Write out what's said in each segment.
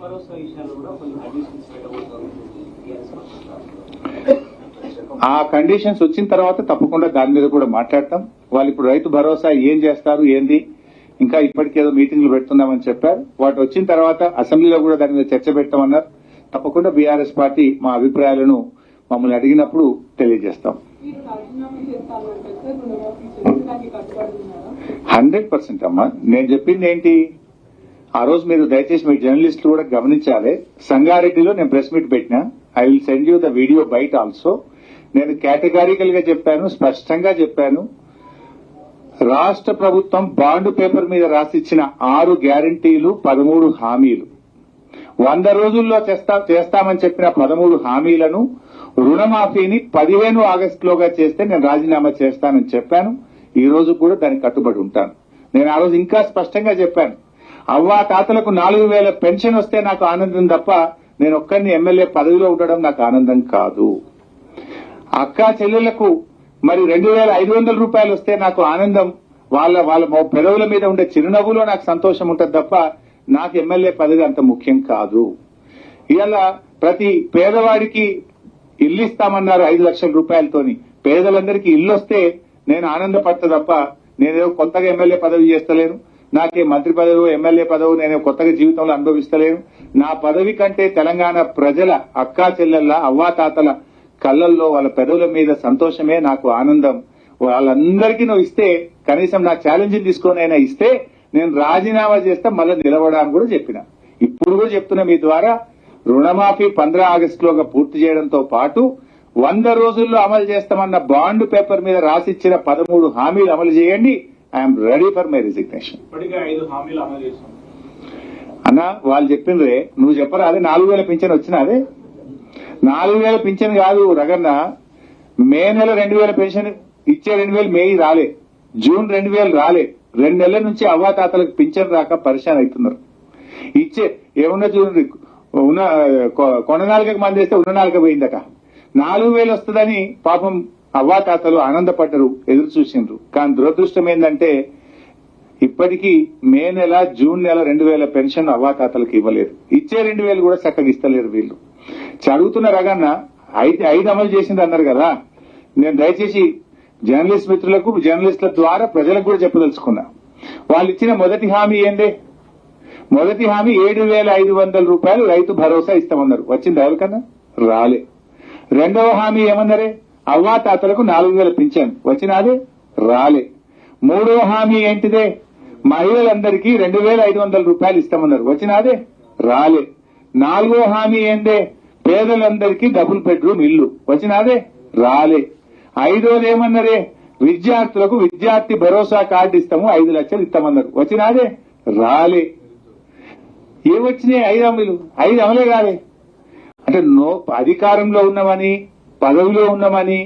భరోసా విషయాల్లో కూడా కొన్ని కండిషన్స్ పెట్టబోతారు టీఆర్ఎస్ ఆ కండిషన్స్ వచ్చిన తర్వాత తప్పకుండా దాని మీద కూడా మాట్లాడతాం. వాళ్ళు ఇప్పుడు రైతు భరోసా ఏం చేస్తారు ఏంది? ఇంకా ఇప్పటికేదో మీటింగ్లు పెడుతున్నామని చెప్పారు. వాటి వచ్చిన తర్వాత అసెంబ్లీలో కూడా దాని మీద చర్చ పెట్టామన్నారు తప్పకుండా బీఆర్ఎస్ పార్టీ మా అభిప్రాయాలను మమ్మల్ని అడిగినప్పుడు తెలియజేస్తాం. హండ్రెడ్ పర్సెంట్ అమ్మా. నేను చెప్పింది ఏంటి? ఆ రోజు మీరు దయచేసి మీ జర్నలిస్టులు కూడా గమనించాలి. సంగారెడ్డిలో నేను ప్రెస్ మీట్ పెట్టినా. I will send you the video బయట ఆల్సో. నేను కేటగారికల్గా చెప్పాను స్పష్టంగా చెప్పాను. రాష్ట్ర ప్రభుత్వం బాండ్ పేపర్ మీద రాసిచ్చిన ఆరు గ్యారంటీలు పదమూడు హామీలు. వంద రోజుల్లో చేస్తా చేస్తామని చెప్పిన పదమూడు హామీలను రుణమాఫీని పదిహేను ఆగస్టులోగా చేస్తే నేను రాజీనామా చేస్తానని చెప్పాను. ఈ రోజు కూడా దానికి కట్టుబడి ఉంటాను. నేను ఆ రోజు ఇంకా స్పష్టంగా చెప్పాను. అవ్వా తాతలకు నాలుగు వేల పెన్షన్ వస్తే నాకు ఆనందం తప్ప నేను ఒక్కరిని ఎమ్మెల్యే పదవిలో ఉండడం నాకు ఆనందం కాదు. అక్క చెల్లెలకు మరి రెండు వేల ఐదు వందల రూపాయలు వస్తే నాకు ఆనందం. వాళ్ళ వాళ్ళ పెదవుల మీద ఉండే చిరునవ్వులో నాకు సంతోషం ఉంటుంది తప్ప నాకు ఎమ్మెల్యే పదవి అంత ముఖ్యం కాదు. ఇలా ప్రతి పేదవాడికి ఇల్లు ఇస్తామన్నారు ఐదు లక్షల రూపాయలతోని. పేదలందరికీ ఇల్లు వస్తే నేను ఆనందపడతా తప్ప నేనేదో కొత్తగా ఎమ్మెల్యే పదవి చేస్తలేను. నాకే మంత్రి పదవి ఎమ్మెల్యే పదవి నేను కొత్తగా జీవితంలో అనుభవిస్తలేను. నా పదవి కంటే తెలంగాణ ప్రజల అక్కా చెల్లెళ్ళ అవ్వాతాతల కళ్ళల్లో వాళ్ళ పెదవుల మీద సంతోషమే నాకు ఆనందం. వాళ్ళందరికీ నువ్వు ఇస్తే కనీసం నా ఛాలెంజ్ తీసుకొని అయినా ఇస్తే నేను రాజీనామా చేస్తే మళ్ళీ నిలబడాలని కూడా చెప్పిన. ఇప్పుడు కూడా చెప్తున్నా మీ ద్వారా. రుణమాఫీ పంద్రా ఆగస్టులోగా పూర్తి చేయడంతో పాటు వంద రోజుల్లో అమలు చేస్తామన్న బాండ్ పేపర్ మీద రాసిచ్చిన పదమూడు హామీలు అమలు చేయండి. I'm ready for my resignation అన్న వాళ్ళు చెప్పిండ్రే నువ్వు చెప్పరా అదే నాలుగు వేల పింఛన్ వచ్చినా అదే? నాలుగు వేల పింఛన్ కాదు రగన్న మే నెల రెండు వేల పెన్షన్ ఇచ్చే రెండు వేలు మే రాలే. జూన్ రెండు వేలు రాలే. రెండు నెలల నుంచి అవ్వాతాతలకు పింఛన్ రాక పరిశాన్ అవుతున్నారు. ఇచ్చే ఏమన్నా చూడండి ఉన్న కొ- కొన నాలుగకి మంది వేస్తే ఉన్న నాలుక పోయిందట. నాలుగు వేలు వస్తుందని పాపం అవ్వాతాతలు ఆనందపడ్డరు ఎదురు చూసిండ్రు కానీ దురదృష్టం ఏంటంటే ఇప్పటికీ మే నెల జూన్ నెల రెండు వేల పెన్షన్ అవ్వాతాతలకు ఇవ్వలేదు. ఇచ్చే రెండు వేలు కూడా చక్కగా ఇస్తలేరు వీళ్ళు. చదువుతున్న రగన్న ఐదు ఐదు అమలు చేసింది అన్నారు కదా. నేను దయచేసి జర్నలిస్ట్ మిత్రులకు జర్నలిస్టుల ద్వారా ప్రజలకు కూడా చెప్పదలుచుకున్నా. వాళ్ళు ఇచ్చిన మొదటి హామీ ఏందే? మొదటి హామీ ఏడు వేల ఐదు వందల రూపాయలు రైతు భరోసా ఇస్తామన్నారు. వచ్చింది ఎవరికన్నా? రాలే. రెండవ హామీ ఏమన్నారే? అవ్వాతాతలకు నాలుగు వేల పింఛన్. వచ్చినాదే? రాలే. మూడో హామీ ఏంటిదే? మహిళలందరికీ రెండు వేల ఐదు వందల రూపాయలు ఇస్తామన్నారు. వచ్చినాదే? రాలే. నాలుగో హామీ ఏందే? పేదలందరికీ డబుల్ బెడ్రూమ్ ఇల్లు. వచ్చినాదే? రాలే. ఐదోదేమన్నారే విద్యార్థులకు విద్యార్థి భరోసా కార్డు ఇస్తాము ఐదు లక్షలు ఇస్తామన్నారు. వచ్చినాదే? రాలే. ఏమొచ్చినాయి ఐదు అమలు ఐదు అమలే కాదే. అంటే నో అధికారంలో ఉన్నామని పదవిలో ఉన్నామని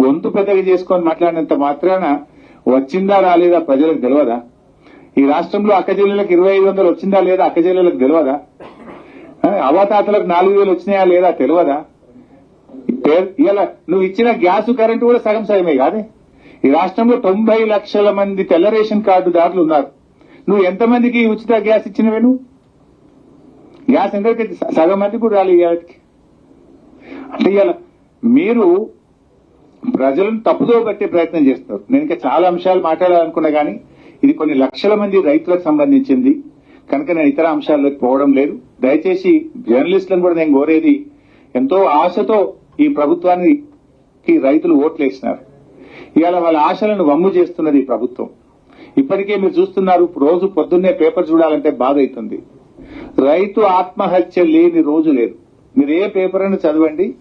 గొంతు పెద్దగా చేసుకొని మాట్లాడినంత మాత్రాన వచ్చిందా రాలేదా ప్రజలకు తెలియదా ఈ రాష్ట్రంలో అక్క జిల్లాలకు ఇరవై ఐదు వందలు వచ్చిందా లేదా అక్క జిల్లాలకు తెలియదా అవతాతలకు నాలుగు వేలు వచ్చినాయా లేదా తెలియదా ఇలా నువ్వు ఇచ్చిన గ్యాస్ కరెంటు కూడా సగం సగమే కాదే? ఈ రాష్ట్రంలో తొంభై లక్షల మంది తెల్ల రేషన్ కార్డుదారులు ఉన్నారు. నువ్వు ఎంతమందికి ఉచిత గ్యాస్ ఇచ్చినవే నువ్వు? గ్యాస్ ఎంతకి సగం మంది కూడా రాలేదు అంటే ఇలా మీరు ప్రజలను తప్పుదో పట్టే ప్రయత్నం చేస్తారు. నేను ఇంకా చాలా అంశాలు మాట్లాడాలనుకున్నా కానీ ఇది కొన్ని లక్షల మంది రైతులకు సంబంధించింది. కనుక నేను ఇతర అంశాల్లోకి పోవడం లేదు. దయచేసి జర్నలిస్టులను కూడా నేను కోరేది ఎంతో ఆశతో ఈ ప్రభుత్వానికి రైతులు ఓట్లు వేసినారు. ఇవాళ వాళ్ళ ఆశలను వమ్ము చేస్తున్నది ఈ ప్రభుత్వం. ఇప్పటికే మీరు చూస్తున్నారు రోజు పొద్దున్నే పేపర్ చూడాలంటే బాధ అవుతుంది. రైతు ఆత్మహత్య లేని రోజు లేదు. మీరు ఏ పేపర్ అని చదవండి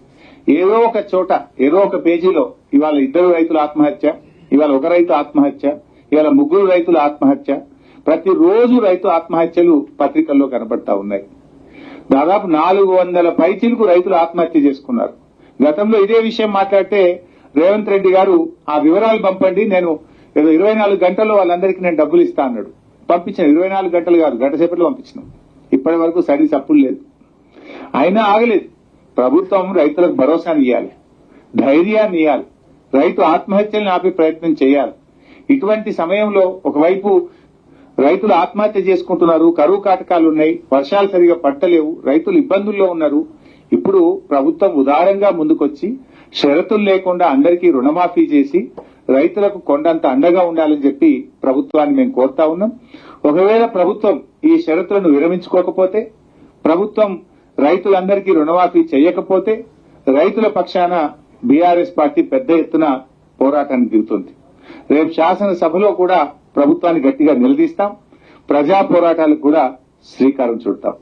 ఏదో ఒక చోట ఏదో ఒక పేజీలో ఇవాళ ఇద్దరు రైతుల ఆత్మహత్య ఇవాళ ఒక రైతు ఆత్మహత్య ఇవాళ ముగ్గురు రైతుల ఆత్మహత్య. ప్రతిరోజు రైతు ఆత్మహత్యలు పత్రికల్లో కనబడతా ఉన్నాయి. దాదాపు నాలుగు వందల పైచీలకు రైతులు ఆత్మహత్య చేసుకున్నారు. గతంలో ఇదే విషయం మాట్లాడితే రేవంత్ రెడ్డి గారు ఆ వివరాలు పంపండి నేను ఏదో ఇరవై నాలుగు గంటల్లో వాళ్ళందరికీ నేను డబ్బులు ఇస్తా అన్నాడు. పంపించిన ఇరవై నాలుగు గంటలు కాదు గంట సేపట్లో పంపించినాం. ఇప్పటి వరకు సరి సప్పులు లేదు. అయినా ఆగలేదు. ప్రభుత్వం రైతులకు భరోసాని ఇవ్వాలి ధైర్యాన్ని ఇవ్వాలి రైతు ఆత్మహత్యలను ఆపే ప్రయత్నం చేయాలి. ఇటువంటి సమయంలో ఒకవైపు రైతులు ఆత్మహత్య చేసుకుంటున్నారు కరువు కాటకాలు ఉన్నాయి వర్షాలు సరిగా పట్టలేవు రైతులు ఇబ్బందుల్లో ఉన్నారు. ఇప్పుడు ప్రభుత్వం ఉదారంగా ముందుకొచ్చి షరతులు లేకుండా అందరికీ రుణమాఫీ చేసి రైతులకు కొండంత అండగా ఉండాలని చెప్పి ప్రభుత్వాన్ని మేము కోరుతా ఉన్నాం. ఒకవేళ ప్రభుత్వం ఈ షరతులను విరమించుకోకపోతే ప్రభుత్వం రైతులందరికీ రుణమాఫీ చేయకపోతే రైతుల పక్షాన బీఆర్ఎస్ పార్టీ పెద్ద ఎత్తున పోరాటానికి దిగుతుంది. రేపు శాసనసభలో కూడా ప్రభుత్వాన్ని గట్టిగా నిలదీస్తాం. ప్రజా పోరాటాలకు కూడా శ్రీకారం చుడతాం.